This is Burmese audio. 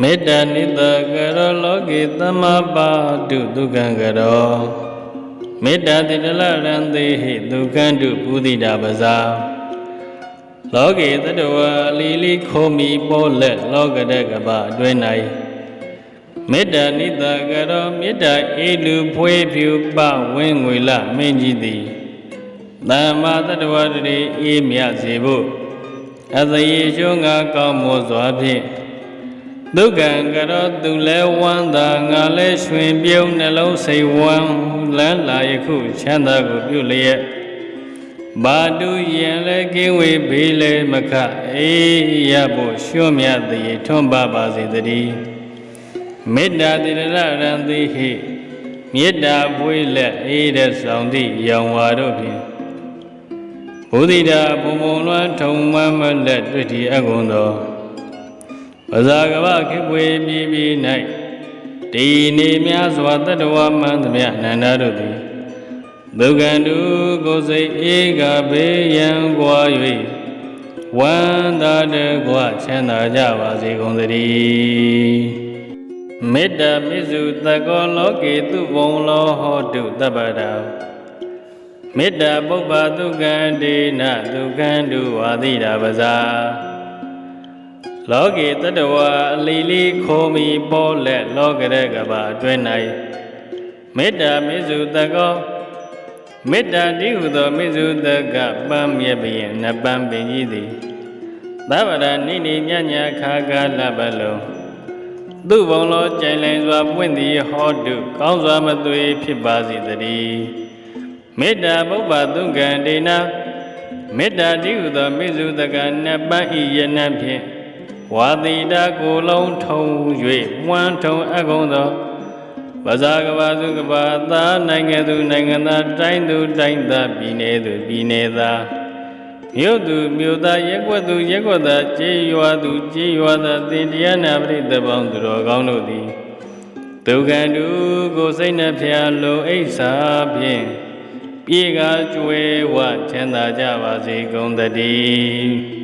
မေတ္တာနိတကရောလောကေသမ္မာပါတုဒုက္ခံကရောမေတ္တာတိတလရံသေဟိဒုက္ခံတုပုဒိတာပဇာလောကေတတဝအလီလီခိုမီပေါ်လက်လောကတကပအတွင်း၌မေတ္တာနိတကရောမေတ္တာအေလူဖွေးဖြူပဝင်းငွေလမင်းကြီးသည်သမ္မာတတဝတရေအေးမြစေဖို့အသရေရှုံးငါကောင်းမွန်စွာဖြင့် ဒုက္ခံကရောသူလဲဝမ်းသာငါလဲရွှင်ပြုံးနှလုံးစိတ်ဝမ်းလန်းလာယခုချမ်းသာကိုပြုလျက်ဘာတုယင်လဲကင်းဝေးဘေးလဲမခအေးရဖို့ရွှွမြတ်သည်ထွန်းပါပါစေတည်းမေတ္တာတိရရရံတိဟိမေတ္တာပွေးလက်အေးတဲ့ဆောင်သည့်ရောင်ဝါတို့ဖြင့်ဘုဒ္ဓိတာဘုံဘုံလွှမ်းထုံမမလက်တွေ့တီအကုန်သော ပဇာကဗခေပွေပြည်ပြည်၌ဒီနေများစွာတတ္တဝမန္တမြအနန္တတို့သည်ဒုက္ခတုကိုယ်စိတ်ဧကဘေးရန်ကွာ၍ဝန္တာတကွချမ်းသာကြပါစေကုန်သတည်းမေတ္တာမိစုတကောလောကေသူဘုံလောဟောတုတပ္ပတာမေတ္တာပုပ္ပဒုက္ခဒေနဒုက္ခတုဝါတိတာပဇာ လောကေတတဝအလီလီခိုမီပေါ်လက်လောကရကဘာအတွင်း၌မေတ္တာမေစုတကောမေတ္တာတိဟုသောမေစုတကပန်းမြဲပင်နပန်းပင်ကြီးသည်သဗ္ဗရာနိနိညညခါကာလပလုံးသူဘုံလောကြိုင်လင်စွာပွင့်သည်ဟောတုကောင်းစွာမသွေဖြစ်ပါစေတည်းမေတ္တာပုပ္ပသုကံဒေနာမေတ္တာတိဟုသောမေစုတကနပန်းဤယနဖြင့် ဝါတိတာကိုယ်လုံးထုံ၍မွန်းထုံအကုံသောပဇာကဘာစုကဘာသာနိုင်ငံသူနိုင်ငံသားတိုင်းသူတိုင်းသားပြည်နယ်သူပြည်နယ်သားမြို့သူမြို့သားရက်ွက်သူရက်ွက်သားကြေးရွာသူကြေးရွာသားတင်တရားနာပရိသတ်ပေါင်းသူတော်ကောင်းတို့သည်ဒုက္ခတုကိုစိတ်နှဖျားလိုအိဆာဖြင့်ပြေကကျွဲဝချမ်းသာကြပါစေကုန်သတည်း